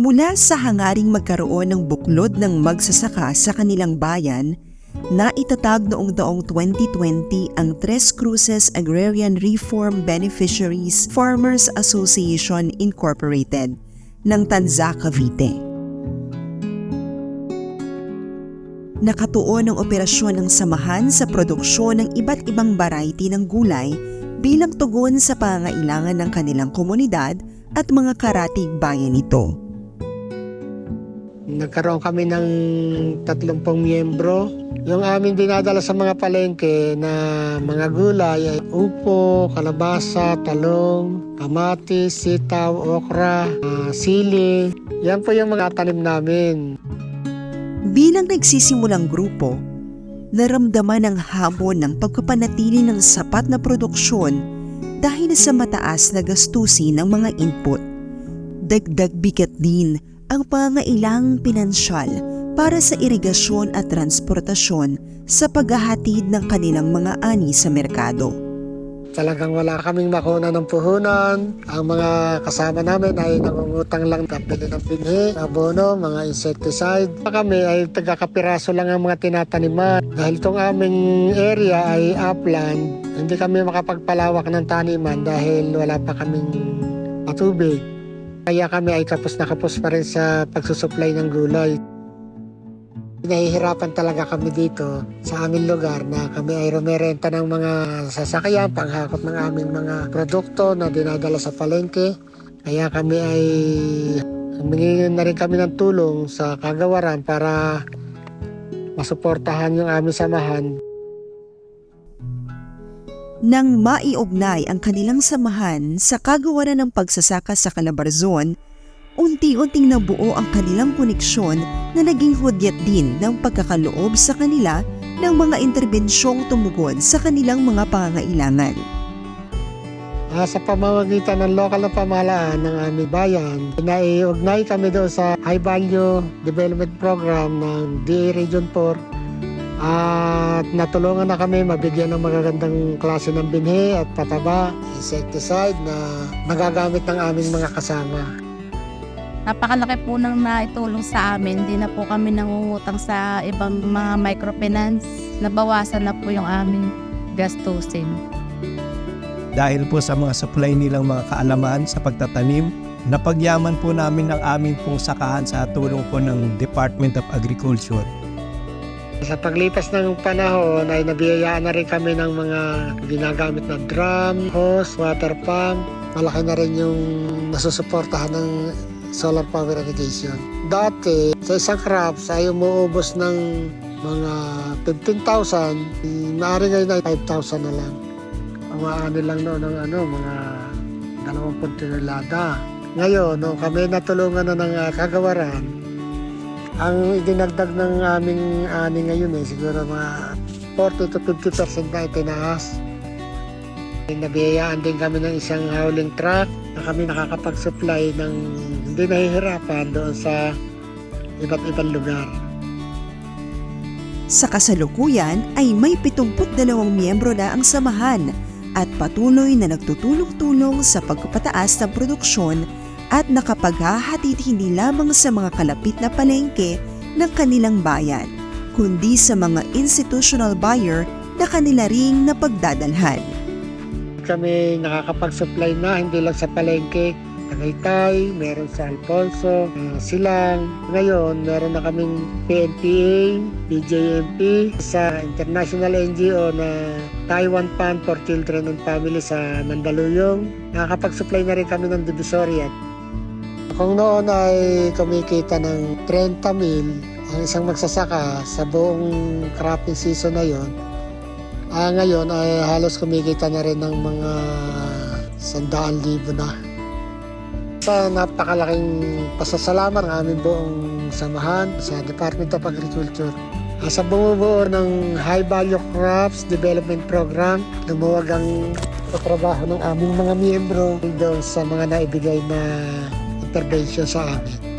Mula sa hangaring magkaroon ng buklod ng magsasaka sa kanilang bayan, naitatag noong taong 2020 ang Tres Cruces Agrarian Reform Beneficiaries Farmers Association Incorporated ng Tanza, Cavite. Nakatuon ang operasyon ng samahan sa produksyon ng iba't ibang variety ng gulay bilang tugon sa pangailangan ng kanilang komunidad at mga karatig bayan nito. Nagkaroon kami ng 30 miyembro. Yung aming dinadala sa mga palengke na mga gulay ay upo, kalabasa, talong, kamatis, sitaw, okra, ah, sili. Yan po yung mga tanim namin. Bilang nagsisimulang grupo, naramdaman ang hamon ng pagpapanatili ng sapat na produksyon dahil sa mataas na gastusin ng mga input. Dagdag bigat din ang pangailangang pinansyal para sa irigasyon at transportasyon sa paghahatid ng kanilang mga ani sa merkado. Talagang wala kaming makuna ng puhunan. Ang mga kasama namin ay nangungutang lang kapili ng pinhi, abono, mga insecticide. Kami ay tagakapiraso lang ang mga tinataniman. Dahil itong aming area ay upland, hindi kami makapagpalawak ng taniman dahil wala pa kaming matubig. Kaya kami ay kapos na kapos pa rin sa pagsusupply ng gulay. Nahihirapan talaga kami dito sa aming lugar na kami ay rumerenta ng mga sasakyan, panghakot ng aming mga produkto na dinadala sa palengke. Kaya kami ay humingi na rin kami ng tulong sa kagawaran para masuportahan yung aming samahan Nang maiugnay ang kanilang samahan sa kagawaran ng pagsasaka sa Calabarzon, unti-unting nabuo ang kanilang koneksyon na naging hudyat din ng pagkakaloob sa kanila ng mga interbensyong tumugon sa kanilang mga pangangailangan. Ah, sa pamamagitan ng lokal na pamahalaan ng aming bayan, naiugnay kami doon sa High Value Development Program ng DA Region 4 at natulungan na kami mabigyan ng magagandang klase ng binhi at pataba, insecticide na magagamit ng aming mga kasama. Napakalaki po nang naitulong sa amin. Hindi na po kami nangungutang sa ibang mga microfinance. Nabawasan na po yung aming gastusin. dahil po sa mga supply nilang mga kaalaman sa pagtatanim. Napagyaman po namin ang aming pong sakahan sa tulong po ng Department of Agriculture. Sa paglipas ng panahon ay nabiyayaan na rin kami ng mga ginagamit na drum, hose, water pump. Malaki na rin yung nasusuportahan ng solar power irrigation. Dati, sa isang crops ay umuubos ng mga 15,000. Maaari ngayon ay 5,000 na lang. Umaano lang noon ng ano, mga 20 tonelada. Ngayon, no, kami natulungan na ng ah, kagawaran, ang idinagdag ng aming ani ngayon eh, siguro mga 40 to 50% na itinaas. Nabiyayaan din kami ng isang hauling truck na kami nakakapag-supply ng hindi nahihirapan doon sa iba't ibang lugar. Sa kasalukuyan ay may 72 miyembro na ang samahan at patuloy na nagtutulong-tulong sa pagpapataas ng produksyon at nakapaghahatid hindi lamang sa mga kalapit na palengke ng kanilang bayan, kundi sa mga institutional buyer na kanila ring napagdadalhan. Kami nakakapag-supply na hindi lang sa palengke, Tagaytay, meron sa Alfonso, uh, Silang. Ngayon, meron na kaming PNPA, BJMP, sa international NGO na Taiwan Fund for Children and Family sa Mandaluyong. Nakakapag-supply na rin kami ng Divisoria. Kung noon ay kumikita ng 30 mil ang isang magsasaka sa buong cropping season na yon, ah, ngayon ay halos kumikita na rin ng mga sandaan libo na. Sa napakalaking pasasalamat ng aming buong samahan sa Department of Agriculture. Ah, Sa bumubuo ng High Value Crops Development Program, lumuwag ang trabaho ng aming mga miyembro doon sa mga naibigay na intervention sa amin.